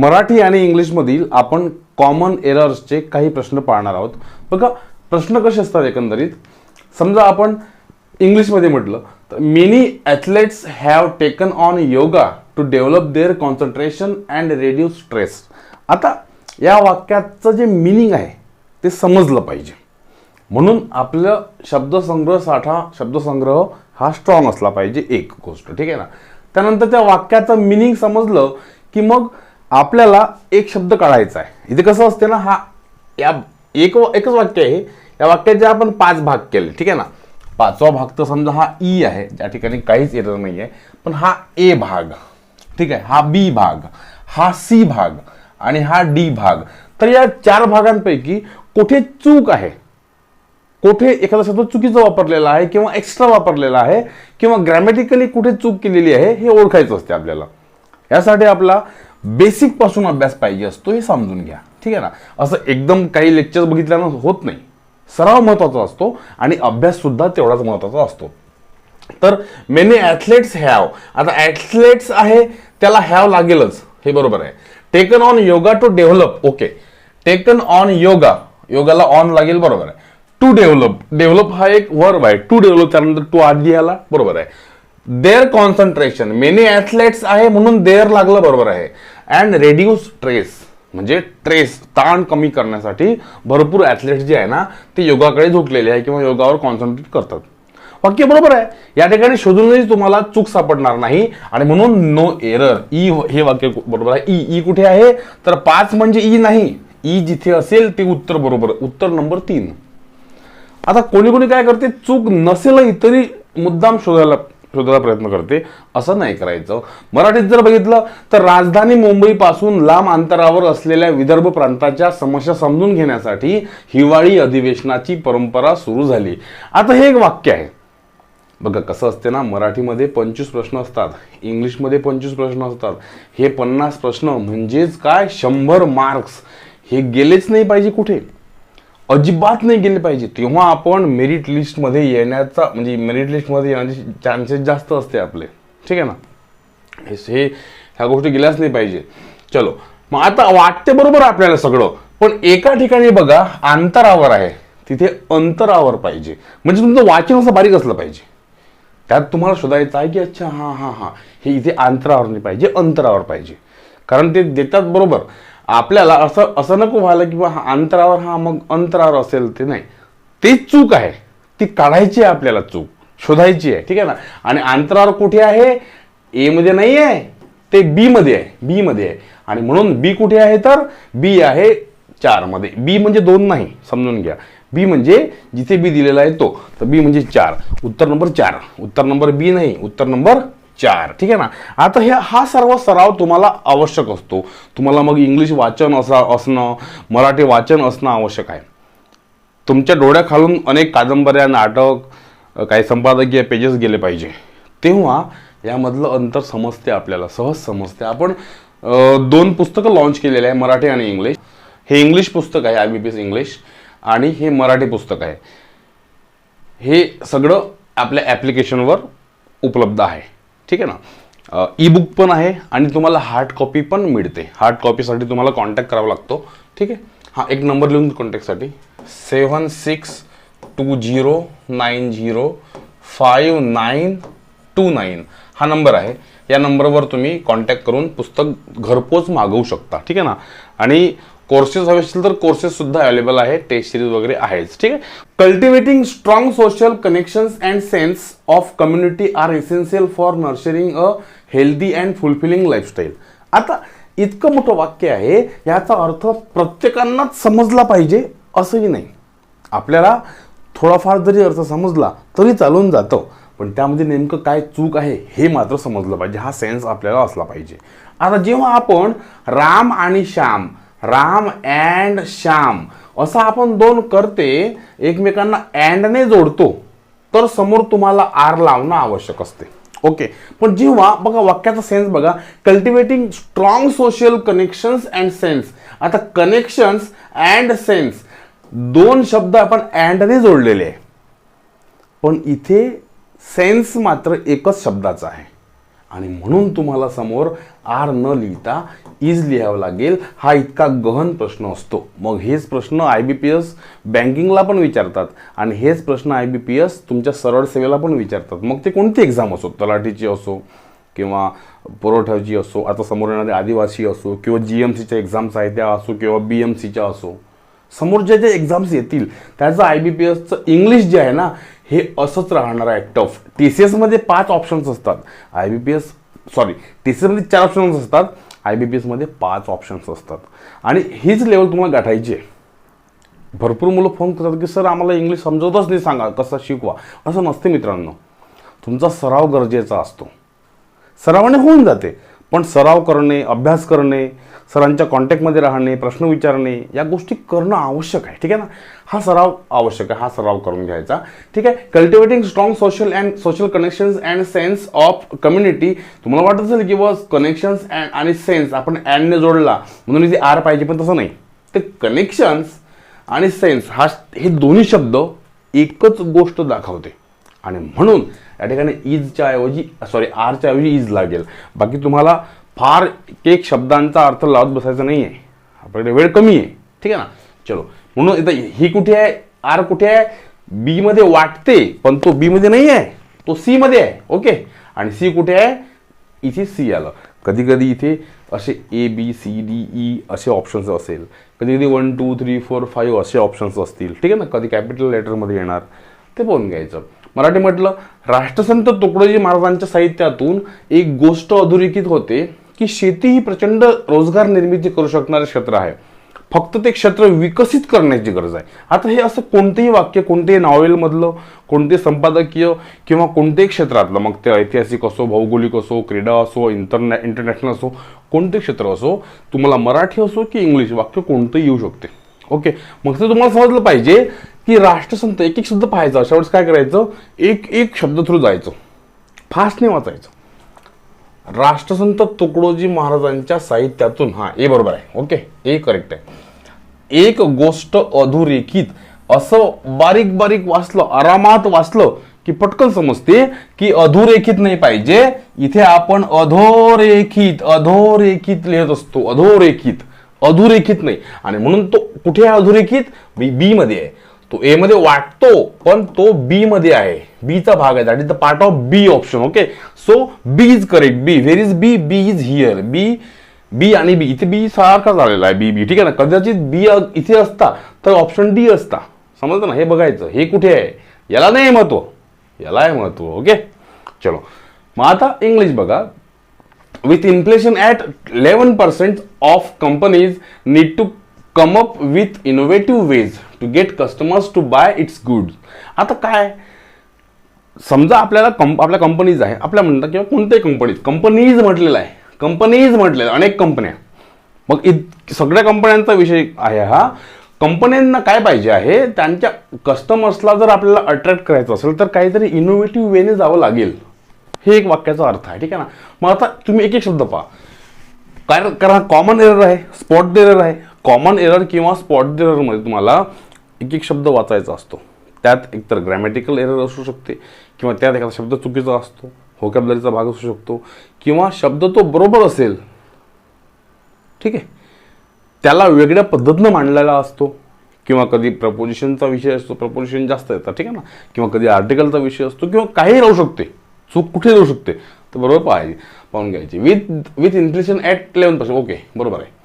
मराठी आणि इंग्लिशमधील आपण कॉमन एरर्सचे काही प्रश्न पाहणार आहोत. बघा प्रश्न कसे असतात एकंदरीत? समजा आपण इंग्लिशमध्ये म्हटलं तर many athletes have taken on yoga to develop their concentration and reduce stress आता या वाक्याचं जे मिनिंग आहे ते समजलं पाहिजे. म्हणून आपलं शब्दसंग्रह साठा शब्दसंग्रह हा स्ट्रॉंग असला पाहिजे एक गोष्ट. ठीक आहे ना? त्यानंतर त्या वाक्याचं मिनिंग समजलं की मग आपल्याला एक शब्द काढायचा आहे. इथे कसं असते ना हा या एक एकच वाक्य आहे. या वाक्याचे आपण पाच भाग केले ठीक आहे ना? पाचवा भाग तर समजा हा ई आहे ज्या ठिकाणी काहीच एरर नाही आहे पण हा ए भाग ठीक आहे? हा बी भाग हा सी भाग आणि हा डी भाग. तर या चार भागांपैकी कुठे चूक आहे? कुठे एखादा शब्द चुकीचा वापरलेला आहे किंवा एक्स्ट्रा वापरलेला आहे किंवा ग्रॅमॅटिकली कुठे चूक केलेली आहे हे ओळखायचं असते आपल्याला. यासाठी आपला बेसिकपासून अभ्यास पाहिजे असतो हे समजून घ्या. ठीक आहे ना? असं एकदम काही लेक्चर बघितल्यानं होत नाही. सराव महत्त्वाचा असतो आणि अभ्यास सुद्धा तेवढाच महत्त्वाचा असतो. तर मेनी ॲथलेट्स हॅव आता ॲथलेट्स आहे त्याला हॅव लागेलच. हे बरोबर आहे. Taken on yoga to develop okay taken on yoga योगाला ऑन लागेल बरोबर आहे. टू डेव्हलप डेव्हलप हा एक वर्ब आहे. टू डेव्हलप त्यानंतर टू आधी आला बरोबर आहे. देअर कॉन्सन्ट्रेशन मेनी ॲथलेट्स आहे म्हणून देअर लागलं बरोबर आहे. अँड रेड्यूस स्ट्रेस म्हणजे ट्रेस ताण कमी करण्यासाठी भरपूर ॲथलेट्स जे आहे ना ते योगाकडे झुकलेले आहे किंवा योगावर कॉन्सन्ट्रेट करतात. वाक्य बरोबर आहे. या ठिकाणी शोधूनही तुम्हाला चूक सापडणार नाही. आणि म्हणून नो एरर ई हे वाक्य बरोबर आहे. ई ई कुठे आहे? तर पाच म्हणजे ई नाही. ई जिथे असेल ते उत्तर बरोबर. उत्तर नंबर तीन. आता कोणी कोणी काय करते? चूक नसेलही तरी मुद्दाम शोधायला शोधायला प्रयत्न करते. असं नाही करायचं. मराठीत जर बघितलं तर राजधानी मुंबईपासून लांब अंतरावर असलेल्या विदर्भ प्रांताच्या समस्या समजून घेण्यासाठी हिवाळी अधिवेशनाची परंपरा सुरू झाली. आता हे एक वाक्य आहे. बघा कसं असते ना मराठीमध्ये पंचवीस प्रश्न असतात. इंग्लिशमध्ये पंचवीस प्रश्न असतात. हे पन्नास प्रश्न म्हणजेच काय? शंभर मार्क्स. हे गेलेच नाही पाहिजे कुठे? अजिबात नाही गेले पाहिजे. तेव्हा आपण मेरिट लिस्टमध्ये येण्याचा म्हणजे मेरिट लिस्टमध्ये येण्याचे चान्सेस जास्त असते आपले. ठीक आहे ना? हे हे ह्या गोष्टी गेल्याच नाही पाहिजे. चलो. मग आता वाटते बरोबर आपल्याला सगळं. पण एका ठिकाणी बघा अंतरावर आहे. तिथे अंतरावर पाहिजे. म्हणजे तुमचं वाचन असं बारीक असलं पाहिजे. त्यात तुम्हाला शोधायचं आहे की अच्छा हां हां हां. हे इथे अंतरावर नाही पाहिजे अंतरावर पाहिजे. कारण ते देतात बरोबर. आपल्याला असं असं नको व्हायला की बा हा अंतरावर हा मग अंतरावर असेल ते नाही. ते चूक आहे. ती काढायची आहे आपल्याला चूक. शोधायची आहे. ठीक आहे ना? आणि अंतरावर कुठे आहे? ए मध्ये नाही आहे. ते बी मध्ये आहे. बी मध्ये आहे. आणि म्हणून बी कुठे आहे तर? बी आहे चारमध्ये. बी म्हणजे दोन नाही. समजून घ्या. बी म्हणजे जिथे बी दिलेला आहे तो. तर बी म्हणजे चार. उत्तर नंबर चार. उत्तर नंबर बी नाही. उत्तर नंबर चार. ठीक आहे ना? आता हे हा सर्व सराव तुम्हाला आवश्यक असतो. तुम्हाला मग इंग्लिश वाचन असा असणं मराठी वाचन असणं आवश्यक आहे. तुमच्या डोळ्याखालून अनेक कादंबऱ्या नाटक काही संपादकीय पेजेस गेले पाहिजे. तेव्हा यामधलं अंतर समजते आपल्याला सहज समजते. आपण दोन पुस्तकं लॉन्च केलेले आहे मराठी आणि इंग्लिश. हे इंग्लिश पुस्तक आहे I B P S English आणि हे मराठी पुस्तक आहे. हे सगळं आपल्या ॲप्लिकेशनवर उपलब्ध आहे. ठीक आहे ना? ई बुक पण आहे आणि तुम्हाला हार्ड कॉपी पण मिळते. हार्ड कॉपीसाठी तुम्हाला कॉन्टॅक्ट करावा लागतो. ठीक आहे? हां एक नंबर लिहून कॉन्टॅक्टसाठी seven six two zero nine zero five nine two nine हा नंबर आहे. या नंबरवर तुम्ही कॉन्टॅक्ट करून पुस्तक घरपोच मागवू शकता. ठीक आहे ना? आणि कोर्सेस हवे असतील तर कोर्सेस सुद्धा अवेलेबल आहे. टेस्ट सिरीज वगैरे आहेच. ठीक आहे? Cultivating strong social connections and sense of community are essential for nurturing a healthy and fulfilling lifestyle आता इतकं मोठं वाक्य आहे याचा अर्थ प्रत्येकांनाच समजला पाहिजे असंही नाही. आपल्याला थोडाफार जरी अर्थ समजला तरी चालून जातं. पण त्यामध्ये नेमकं काय चूक आहे हे मात्र समजलं पाहिजे. हा सेन्स आपल्याला असला पाहिजे. आता जेव्हा आपण राम आणि श्याम राम अँड श्याम. असं आपण दोन करते एकमेकांना अँडने जोडतो तर समोर तुम्हाला आर लावणं आवश्यक असते. ओके पण जेव्हा बघा वाक्याचा सेन्स बघा cultivating strong social connections and sense आता कनेक्शन्स अँड सेन्स दोन शब्द आपण अँडने जोडलेले आहे. पण इथे सेन्स मात्र एकच शब्दाचा आहे. आणि म्हणून तुम्हाला समोर आर न लिहिता इज लिहावं लागेल. हा इतका गहन प्रश्न असतो. मग हेच प्रश्न आय बी पी एस बँकिंगला पण विचारतात. आणि हेच प्रश्न आय बी पी एस तुमच्या सरळ सेवेला पण विचारतात. मग ते कोणती एक्झाम असो? तलाठीची असो किंवा पुरवठ्याची असो? आता समोर येणारे आदिवासी असो किंवा जी एम सीच्या एक्झाम्स आहेत त्या असो किंवा बी एम सीच्या असो? समोर ज्या ज्या एक्झाम्स येतील त्याचं आय बी पी एसचं इंग्लिश जे आहे ना हे असंच राहणार आहे टफ टी सी एसमध्ये पाच ऑप्शन्स असतात. I B P S sorry T C एसमध्ये चार ऑप्शन्स असतात. आय बी पी एसमध्ये पाच ऑप्शन्स असतात. आणि हीच लेवल तुम्हाला गाठायची आहे. भरपूर मुलं फोन करतात की सर आम्हाला इंग्लिश समजवतच नाही सांगा कसं शिकवा? असं नसते मित्रांनो. तुमचा सराव गरजेचा असतो. सरावाने होऊन जाते. पण सराव करणे अभ्यास करणे सरांच्या कॉन्टॅक्टमध्ये राहणे प्रश्न विचारणे या गोष्टी करणं आवश्यक आहे ठीक आहे ना? हा सराव आवश्यक आहे हा सराव करून घ्यायचा ठीक आहे? Cultivating strong social and social connections and sense of community तुम्हाला वाटत असेल की बस कनेक्शन्स अँड आणि सेन्स आपण अँडने जोडला म्हणून इथे आर पाहिजे पण तसं नाही. ते कनेक्शन्स आणि सेन्स हा हे दोन्ही शब्द एकच गोष्ट दाखवते. आणि म्हणून या ठिकाणी ईजच्या ऐवजी सॉरी आरच्या ऐवजी ईज लागेल. बाकी तुम्हाला फार एक शब्दांचा अर्थ लावत बसायचा नाही आहे आपल्याकडे वेळ कमी आहे. ठीक आहे ना? चलो. म्हणून इथं ही कुठे आहे? आर कुठे आहे? बी मध्ये वाटते पण तो बी मध्ये नाही आहे. तो सी मध्ये आहे. ओके? आणि सी कुठे आहे? इथे सी आलं. कधी कधी इथे असे A B C D E असे ऑप्शन्स असेल. कधी कधी one two three four five असे ऑप्शन्स असतील. ठीक आहे ना? कधी कॅपिटल लेटरमध्ये येणार. ते पाहून घ्यायचं. मराठी म्हटलं राष्ट्रसंत तुकडोजी महाराजांच्या साहित्यातून एक गोष्ट अधोरेखित होते. की शेती ही प्रचंड रोजगार निर्मिती करू शकणारे क्षेत्र आहे. फक्त ते क्षेत्र विकसित करण्याची गरज आहे. आता हे असं कोणतेही वाक्य कोणतेही नॉवेलमधलं कोणते संपादकीय किंवा कोणतेही क्षेत्रातलं मग ते ऐतिहासिक असो भौगोलिक असो क्रीडा असो इंटरनॅ इंटरनॅशनल असो कोणते क्षेत्र असो तुम्हाला मराठी असो की इंग्लिश वाक्य कोणतंही येऊ शकते. ओके? मग ते तुम्हाला समजलं पाहिजे की राष्ट्रसंत एक एक शब्द पाहायचा अशा वेळेस काय करायचं? एक एक शब्द थ्रू जायचं. फास्ट नाही वाचायचं राष्ट्रसंत तुकडोजी महाराजांच्या साहित्यातून. हा ए बरोबर आहे. ओके ए करेक्ट आहे. एक गोष्ट अधोरेखित असं बारीक बारीक वाचलं आरामात वाचलं की पटकन समजते की अधोरेखित नाही पाहिजे. इथे आपण अधोरेखित अधोरेखित लिहित असतो. अधोरेखित अधोरेखित नाही. आणि म्हणून तो कुठे आहे अधोरेखित? बी बी मध्ये आहे. तो ए मध्ये वाटतो पण तो बी मध्ये आहे. बीचा भाग आहे. That is the part of B option okay so B is correct B where is B B is here B B आणि बी इथे बी सारखा झालेला आहे बी बी ठीक आहे ना? कदाचित बी इथे असता तर ऑप्शन डी असता. समजतं ना? हे बघायचं. हे कुठे आहे? याला नाही महत्त्व. याला आहे महत्त्व ओके चलो. मग आता इंग्लिश बघा. With inflation at eleven percent of companies need to come up with innovative ways to get customers to buy its goods. आता काय? समजा आपल्याला कंप आपल्या कंपनीज आहे. आपल्या म्हणतात किंवा कोणत्याही कंपनीज कंपनीज म्हटलेलं आहे. कंपनीज म्हटलेलं अनेक कंपन्या मग इत सगळ्या कंपन्यांचा विषय आहे हा. कंपन्यांना काय पाहिजे आहे? त्यांच्या कस्टमर्सला जर आपल्याला अट्रॅक्ट करायचं असेल तर काहीतरी इनोव्हेटिव्ह वेने जावं लागेल. हे एक वाक्याचा अर्थ आहे. ठीक आहे ना? मग आता तुम्ही एक एक शब्द पहा. काय कारण कॉमन एरर आहे स्पॉट एरर आहे. कॉमन एरर किंवा स्पॉट एररमध्ये तुम्हाला एक एक शब्द वाचायचा असतो. त्यात एकतर ग्रॅमॅटिकल एरर असू शकते किंवा त्यात एखादा शब्द चुकीचा असतो होकॅबलरीचा भाग असू शकतो किंवा शब्द तो बरोबर असेल ठीक आहे? त्याला वेगळ्या पद्धतीनं मांडलेला असतो किंवा कधी प्रपोजिशनचा विषय असतो प्रपोजिशन जास्त येतात ठीक आहे ना? किंवा कधी आर्टिकलचा विषय असतो किंवा काही राहू शकते चूक कुठे राहू शकते तर बरोबर पाहायची पाहून घ्यायची. With with inflation at eleven percent okay बरोबर आहे.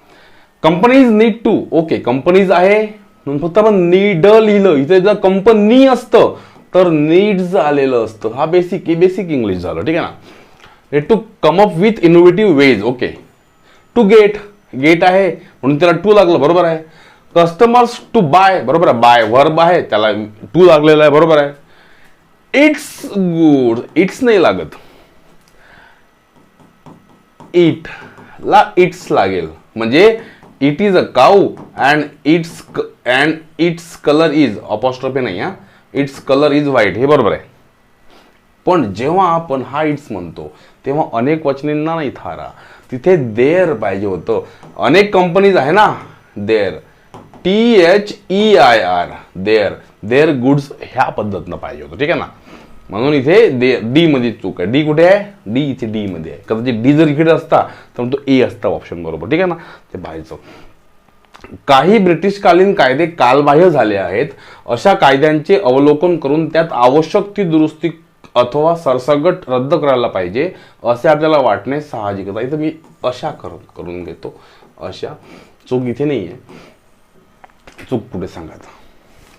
Companies need to okay companies आहे म्हणून फक्त आपण नीड लिहिलं. इथे जर कंपनी असतं तर नीड्स आलेलं असतं. हा बेसिक बेसिक इंग्लिश झालं ठीक आहे ना? To come up with innovative ways okay to get get आहे म्हणून त्याला टू लागलं बरोबर आहे. कस्टमर्स टू बाय बरोबर आहे. बाय वर्ब आहे त्याला टू लागलेला आहे बरोबर आहे. इट्स गुड इट्स नाही लागत. इट ला इट्स लागेल. म्हणजे it is a cow and its and its colour is apostrophe नाही हा? इट्स कलर इज व्हाईट हे बरोबर आहे. पण जेव्हा आपण हा इट्स म्हणतो तेव्हा अनेक वचनींना नाही थारा. तिथे देअर पाहिजे होतं. अनेक कंपनीज आहे ना? Their T H E I R their their goods ह्या पद्धतीनं पाहिजे होतं. ठीक आहे ना? म्हणून इथे डी मध्ये चूक आहे. डी कुठे आहे? डी इथे डी मध्ये आहे. कदाचित डी जर इकडे असता तर मग तो ए असता ऑप्शन बरोबर. ठीक आहे ना? ते पाहायचं. काही ब्रिटिशकालीन कायदे कालबाह्य झाले आहेत. अशा कायद्यांचे अवलोकन करून त्यात आवश्यक ती दुरुस्ती अथवा सरसगट रद्द करायला पाहिजे असे आपल्याला वाटणे साहजिकच आहे. तर मी अशा करून करून घेतो. अशा. चूक इथे नाही आहे चूक कुठे सांगा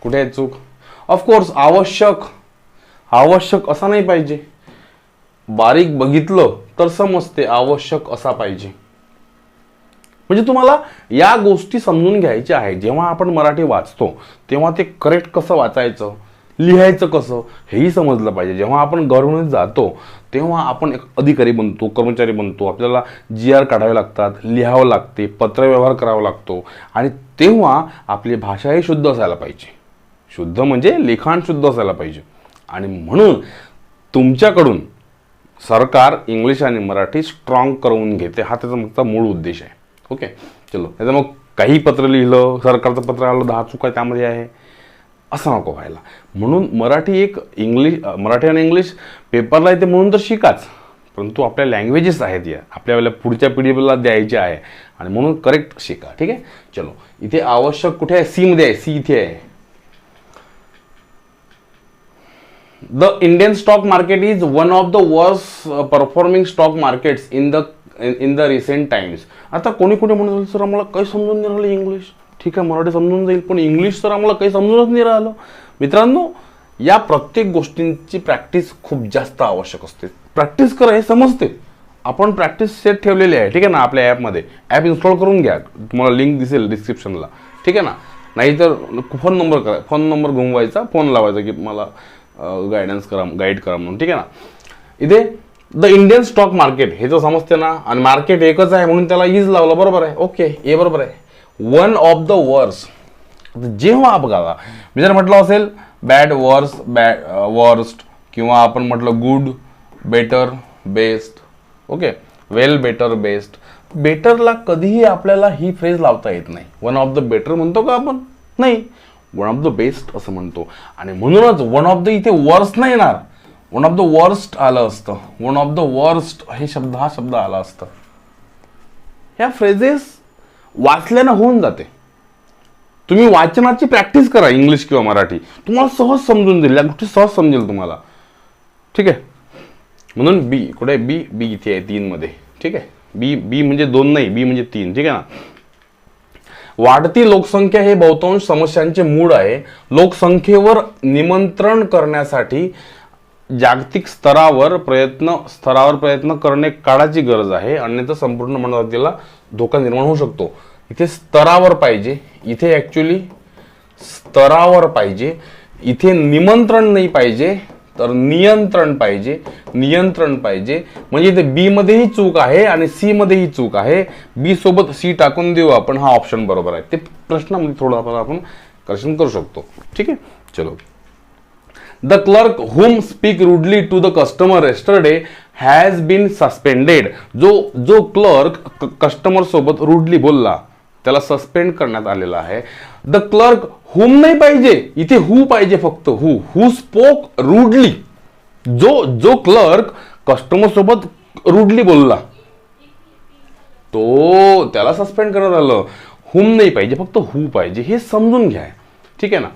कुठे आहे चूक? ऑफकोर्स आवश्यक आवश्यक असा नाही पाहिजे. बारीक बघितलं तर समजते आवश्यक असा पाहिजे. म्हणजे तुम्हाला या गोष्टी समजून घ्यायच्या आहे जेव्हा आपण मराठी वाचतो तेव्हा ते करेक्ट कसं वाचायचं लिहायचं कसं हेही समजलं पाहिजे. जेव्हा आपण गव्हर्नमेंट जातो तेव्हा आपण एक अधिकारी बनतो कर्मचारी बनतो. आपल्याला जी आर काढावे लागतात लिहावं लागते पत्रव्यवहार करावा लागतो. आणि तेव्हा आपली भाषाही शुद्ध असायला पाहिजे. शुद्ध म्हणजे लिखाण शुद्ध असायला पाहिजे. आणि म्हणून तुमच्याकडून सरकार इंग्लिश आणि मराठी स्ट्रॉंग करून घेते. हा त्याचा मागचा मूळ उद्देश आहे. ओके चलो. त्याचं मग काही पत्र लिहिलं सरकारचं पत्र आलं दहा चुका त्यामध्ये आहे. असं नको व्हायला. म्हणून मराठी एक इंग्लिश मराठी आणि इंग्लिश पेपरला येते म्हणून तर शिकाच. परंतु आपल्या लँग्वेजेस आहेत या. आपल्याला पुढच्या पिढीला द्यायच्या आहे. आणि म्हणून करेक्ट शिका. ठीक आहे? चलो. इथे आवश्यक कुठे आहे? सीमध्ये आहे. सी इथे आहे. The Indian stock market is one of the worst uh, performing stock markets in the in, in the recent times. आता कोणी कोणी म्हणत सर आम्हाला काही समजून नाही राहिलं इंग्लिश ठीक आहे मराठी समजून जाईल पण इंग्लिश तर आम्हाला काही समजूनच नाही राहिलं. मित्रांनो या प्रत्येक गोष्टींची प्रॅक्टिस खूप जास्त आवश्यक असते. प्रॅक्टिस करा हे समजते. आपण प्रॅक्टिस सेट ठेवलेली आहे ठीक आहे ना आपल्या ॲपमध्ये ॲप इन्स्टॉल करून घ्या. तुम्हाला लिंक दिसेल डिस्क्रिप्शनला ठीक आहे ना? नाहीतर फोन नंबर करा. फोन नंबर घुमवायचा फोन लावायचा की मला गायडन्स करा गाईड करा म्हणून ठीक आहे ना? इथे द इंडियन स्टॉक मार्केट हे जर समजते ना? आणि मार्केट एकच आहे म्हणून त्याला इज लावलं बरोबर आहे? ओके हे बरोबर आहे. वन ऑफ द वर्स जेव्हा बघा मी जर म्हटलं असेल बॅड वर्स बॅड वर्स्ट किंवा आपण म्हटलं good better best okay well better best बेटरला कधीही आपल्याला ही फ्रेज लावता येत नाही. वन ऑफ द बेटर म्हणतो का आपण? नाही. वन ऑफ द बेस्ट असं म्हणतो. आणि म्हणूनच वन ऑफ द इथे वर्स्ट नाही येणार. वन ऑफ द वर्स्ट आलं असतं. वन ऑफ द वर्स्ट हे शब्द हा शब्द आला असतं. ह्या फ्रेजेस वाचल्यानं होऊन जाते. तुम्ही वाचनाची प्रॅक्टिस करा इंग्लिश किंवा मराठी. तुम्हाला सहज समजून जाईल. या गोष्टी सहज समजेल तुम्हाला. ठीक आहे? म्हणून बी कुठे? बी बी इथे आहे तीन मध्ये. ठीक आहे? बी बी म्हणजे दोन नाही. बी म्हणजे तीन. ठीक आहे ना? वाढती लोकसंख्या हे बहुतांश समस्यांचे मूळ आहे. लोकसंख्येवर निमंत्रण करण्यासाठी जागतिक स्तरावर प्रयत्न स्तरावर प्रयत्न करणे काळाची गरज आहे. अन्यथा संपूर्ण मानवतेला धोका निर्माण होऊ शकतो. इथे स्तरावर पाहिजे. इथे ॲक्च्युली स्तरावर पाहिजे. इथे निमंत्रण नाही पाहिजे. तर नियंत्रण पाहिजे नियंत्रण पाहिजे. म्हणजे इथे बी मध्येही चूक आहे आणि सी मध्येही चूक आहे. बी सोबत सी टाकून देऊ आपण हा ऑप्शन बरोबर आहे. ते प्रश्नामध्ये म्हणजे थोडं आपण करेक्शन करू शकतो. ठीक आहे? चलो. The clerk whom speak rudely to the customer yesterday has been suspended जो जो क्लर्क कस्टमर सोबत रुडली बोलला त्याला सस्पेंड करण्यात आलेला आहे. द क्लर्क हुम नाही पाहिजे इथे हु पाहिजे फक्त हु हु स्पोक रुडली जो जो क्लर्क कस्टमर सोबत रुडली बोलला तो त्याला सस्पेंड करण्यात आलं. हुम नाही पाहिजे फक्त हु पाहिजे. हे समजून घ्या. ठीक आहे ना?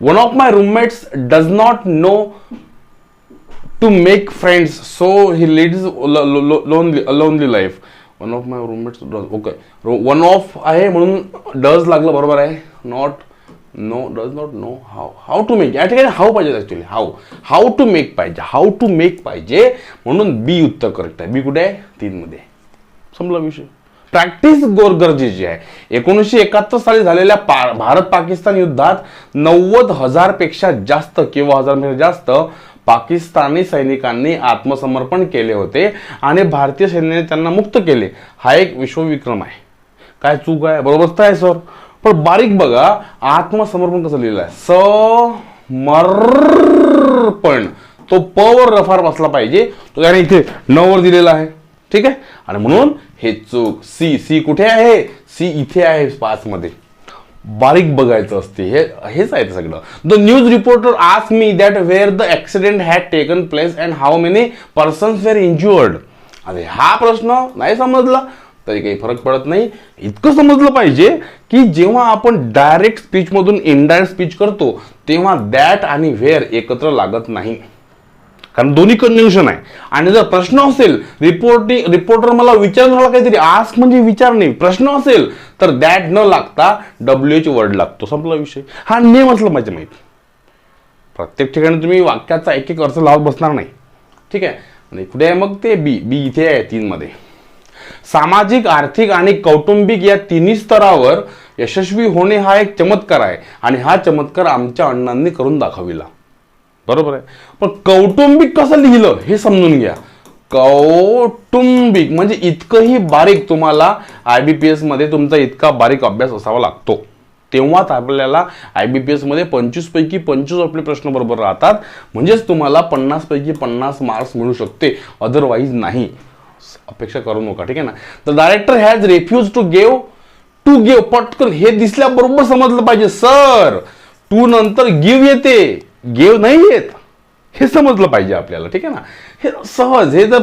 One of my roommates does not know to make friends so he leads lonely lonely life one of my roommates does okay one of आहे म्हणून डज लागलं बरोबर आहे. Not know does not know how how to make या ठिकाणी how पाहिजे actually how how to make पाहिजे how to make पाहिजे म्हणून बी उत्तर करेक्ट आहे. बी कुठे आहे? तीनमध्ये संपला विषय. प्रॅक्टिस गोर गरजेची आहे. एकोणीसशे एकाहत्तर साली झालेल्या पा भारत पाकिस्तान युद्धात नव्वद हजारपेक्षा जास्त किंवा हजारपेक्षा जास्त पाकिस्तानी सैनिकांनी आत्मसमर्पण केले होते आणि भारतीय सैन्याने त्यांना मुक्त केले. हा एक विश्वविक्रम आहे. काय चूक आहे? बरोबर तर आहे सर. पण बारीक बघा आत्मसमर्पण कसं लिहिलं आहे समर्पण. तो प वर रफार बसला पाहिजे. तो त्याने इथे नवर दिलेला आहे. ठीक आहे? आणि म्हणून हे चूक सी सी कुठे आहे? सी इथे आहे पाच मध्ये बारीक बघायचं असते. हे हेच आहे ते सगळं. The news reporter ask me that where the accident had taken place and how many persons were injured अरे हा प्रश्न नाही समजला. तरी काही फरक पडत नाही. इतकं समजलं पाहिजे की जेव्हा आपण डायरेक्ट स्पीचमधून इनडायरेक्ट स्पीच करतो तेव्हा दॅट आणि व्हेअर एकत्र लागत नाही. कारण दोन्ही कन्व्युशन आहे. आणि जर प्रश्न असेल रिपोर्टिंग रिपोर्टर मला विचारून झाला काहीतरी आस्क म्हणजे विचारणे प्रश्न असेल तर दॅट न लागता डब्ल्यू एच वर्ड लागतो. संपला विषय. हा नेम असला पाहिजे माहिती. प्रत्येक ठिकाणी तुम्ही वाक्याचा एक एक अर्थ लावत बसणार नाही. ठीक आहे? आणि कुठे आहे मग ते? बी बी इथे आहे तीनमध्ये. सामाजिक आर्थिक आणि कौटुंबिक या तिन्ही स्तरावर यशस्वी होणे हा एक चमत्कार आहे. आणि हा चमत्कार आमच्या अण्णांनी करून दाखविला. बरोबर आहे. पण कौटुंबिक कसं लिहिलं हे समजून घ्या. कौटुंबिक म्हणजे इतकंही बारीक तुम्हाला आय बी पी एसमध्ये तुमचा इतका बारीक अभ्यास असावा लागतो. तेव्हाच आपल्याला आय बी पी एसमध्ये पंचवीसपैकी पंचवीस आपले प्रश्न बरोबर राहतात. म्हणजेच तुम्हाला पन्नासपैकी पन्नास मार्क्स मिळू शकते. अदरवाईज नाही. अपेक्षा करू नका ठीक आहे ना? तर director has refuse to gave to gave पटकन हे दिसल्याबरोबर समजलं पाहिजे सर टू नंतर गिव येते. गेव नाही येत हे समजलं पाहिजे आपल्याला ठीक आहे ना? हे सहज हे जर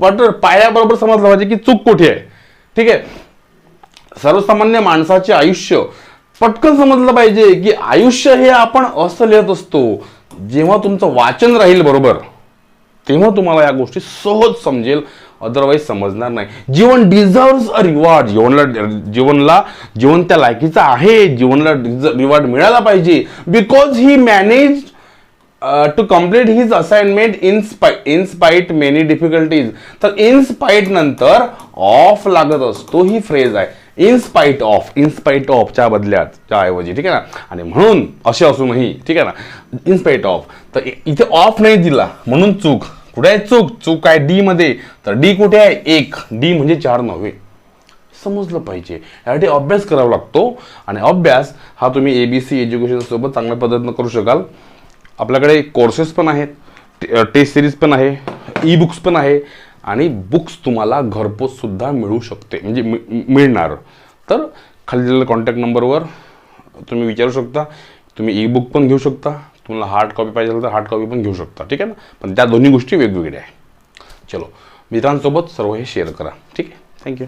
पट पायाबरोबर समजलं पाहिजे की चूक कुठे आहे. ठीक आहे? सर्वसामान्य माणसाचे आयुष्य पटकन समजलं पाहिजे की आयुष्य हे आपण असं लिहित असतो. जेव्हा तुमचं वाचन राहील बरोबर तेव्हा तुम्हाला या गोष्टी सहज समजेल अदरवाईज समजणार नाही. जीवन डिझर्व अ रिवॉर्ड जीवनला जीवनला जीवन त्या लायकीचं आहे. जीवनला रिवॉर्ड मिळाला पाहिजे. Because he manage to complete his assignment in spy in spite many difficulties तर इन स्पाइट नंतर ऑफ लागत असतो ही फ्रेज आहे. In spite of in of ऑफच्या बदल्यात च्या ऐवजी ठीक आहे ना? आणि म्हणून असे असूनही ठीक आहे ना? इन स्पाइट ऑफ तर इथे ऑफ नाही दिला. म्हणून चूक. कुठे आहे चूक? चूक आहे डी मध्ये. तर डी कुठे आहे? एक. डी म्हणजे चार नव्हे. समजलं पाहिजे. यासाठी अभ्यास करावा लागतो. आणि अभ्यास हा तुम्ही ए बी सी एज्युकेशन सोबत चांगल्या पद्धतीनं करू शकाल. आपल्याकडे कोर्सेस पण आहेत टेस्ट सिरीज पण आहे ई बुक्स पण आहे आणि बुक्स तुम्हाला घरपोचसुद्धा मिळू शकते म्हणजे मि- मिळणार. तर खाली दिलेल्या कॉन्टॅक्ट नंबरवर तुम्ही विचारू शकता तुम्ही ई बुक पण घेऊ शकता तुम्हाला हार्ड कॉपी पाहिजे असेल तर हार्ड कॉपी पण घेऊ शकता ठीक आहे ना? पण त्या दोन्ही गोष्टी वेगवेगळ्या आहे चलो मित्रांसोबत सर्व हे शेअर करा ठीक आहे? थँक्यू